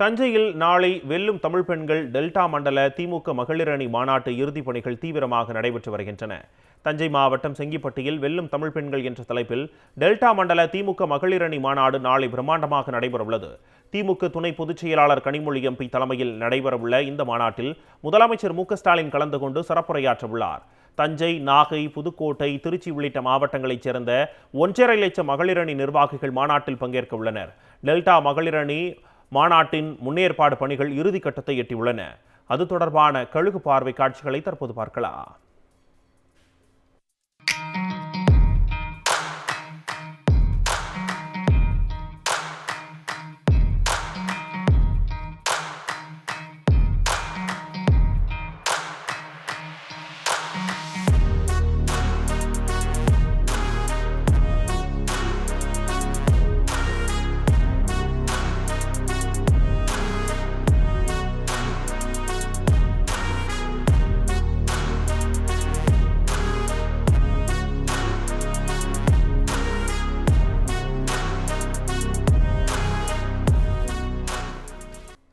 தஞ்சையில் நாளை வெல்லும் தமிழ் பெண்கள் டெல்டா மண்டல திமுக மகளிர் அணி மாநாட்டு இறுதிப் பணிகள் தீவிரமாக நடைபெற்று வருகின்றன. தஞ்சை மாவட்டம் செங்கிப்பட்டியில் வெல்லும் தமிழ் பெண்கள் என்ற தலைப்பில் டெல்டா மண்டல திமுக மகளிர் அணி மாநாடு நாளை பிரம்மாண்டமாக நடைபெறவுள்ளது. திமுக துணை பொதுச் செயலாளர் கனிமொழி எம்பி தலைமையில் நடைபெறவுள்ள இந்த மாநாட்டில் முதலமைச்சர் மு ஸ்டாலின் கலந்து கொண்டு சிறப்புரையாற்றவுள்ளார். தஞ்சை நாகை புதுக்கோட்டை திருச்சி உள்ளிட்ட மாவட்டங்களைச் சேர்ந்த ஒன்றரை லட்சம் மகளிரணி நிர்வாகிகள் மாநாட்டில் பங்கேற்க உள்ளனர் டெல்டா மகளிரணி மாநாட்டின் முன்னேற்பாடு பணிகள் இறுதிக்கட்டத்தை எட்டியுள்ளன. அது தொடர்பான கழுகு பார்வை காட்சிகளை தற்போது பார்க்கலாம்.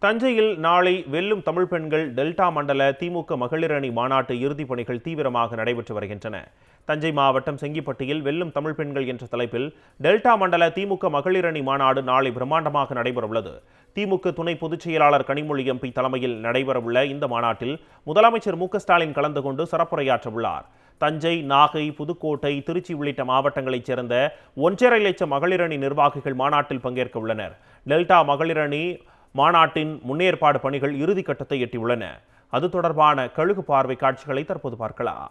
தஞ்சையில் நாளை வெல்லும் தமிழ் பெண்கள் டெல்டா மண்டல திமுக மகளிர் அணி மாநாட்டு இறுதிப் பணிகள் தீவிரமாக நடைபெற்று வருகின்றன. தஞ்சை மாவட்டம் செங்கிப்பட்டியில் வெல்லும் தமிழ் பெண்கள் என்ற தலைப்பில் டெல்டா மண்டல திமுக மகளிர் அணி மாநாடு நாளை பிரம்மாண்டமாக நடைபெறவுள்ளது. திமுக துணை பொதுச் செயலாளர் கனிமொழி எம்பி தலைமையில் நடைபெறவுள்ள இந்த மாநாட்டில் முதலமைச்சர் மு ஸ்டாலின் கலந்து கொண்டு சிறப்புரையாற்ற உள்ளார் தஞ்சை நாகை புதுக்கோட்டை திருச்சி உள்ளிட்ட மாவட்டங்களைச் சேர்ந்த ஒன்றரை லட்சம் மகளிரணி நிர்வாகிகள் மாநாட்டில் பங்கேற்க உள்ளனர் டெல்டா மகளிரணி மாநாட்டின் முன்னேற்பாடு பணிகள் இறுதிக்கட்டத்தை எட்டியுள்ளன. அது தொடர்பான கழுகு பார்வை காட்சிகளை தற்போது பார்க்கலாம்.